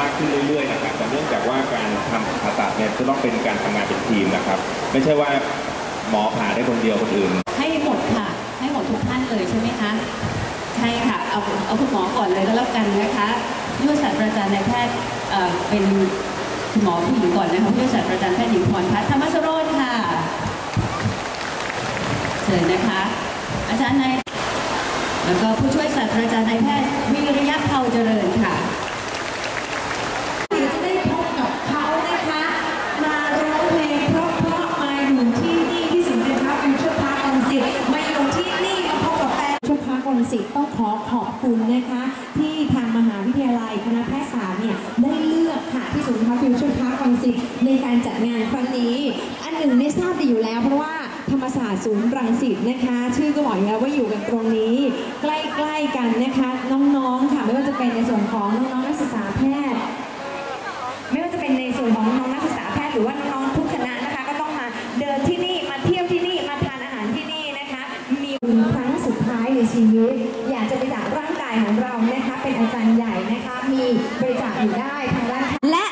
มากขึ้นเรื่อยๆนะครับแต่เนื่องจากว่าการทำผ่าตัดเนี่ยจะต้องเป็นการทำงานเป็นทีมนะครับ ไม่ใช่ว่าหมอผ่าได้คนเดียวคนอื่น ให้หมดค่ะ ให้หมดทุกท่านเลยใช่ไหมคะ ใช่ค่ะ เอาเอาคุณหมอก่อนเลยก็แล้วกันนะคะผู้ช่วยศาสตราจารย์นายแพทย์เอ่อเป็นคุณหมอผู้หญิงก่อนนะคะผู้ช่วยศาสตราจารย์แพทย์หญิงพรพัฒน์ธรรมสโรจน์ค่ะเชิญนะคะ อาจารย์นายแล้วก็ผู้ช่วยศาสตราจารย์นายแพทย์วิริยะเภาเจริญค่ะ งศิษย์ต้องขอขอบคุณนะคะ ที่ทางมหาวิทยาลัยคณะแพทยศาสตร์เนี่ยได้เลือกค่ะที่ศูนย์พัฟิวชั่นพาร์คลังสิตในการจัดงานครั้งนี้ อันหนึ่งเนี่ยทราบดีอยู่แล้วเพราะว่าธรรมศาสตร์ศูนย์รังสิตนะคะ ชื่อก็บอกอยู่แล้วว่าอยู่กันตรงนี้ ใกล้ๆกันนะคะน้องๆค่ะ ชีวิต อยากจะบริจาคร่างกายของเรานะคะ เป็นอาจารย์ใหญ่นะคะ มีบริจาคอยู่ได้ทางด้านและ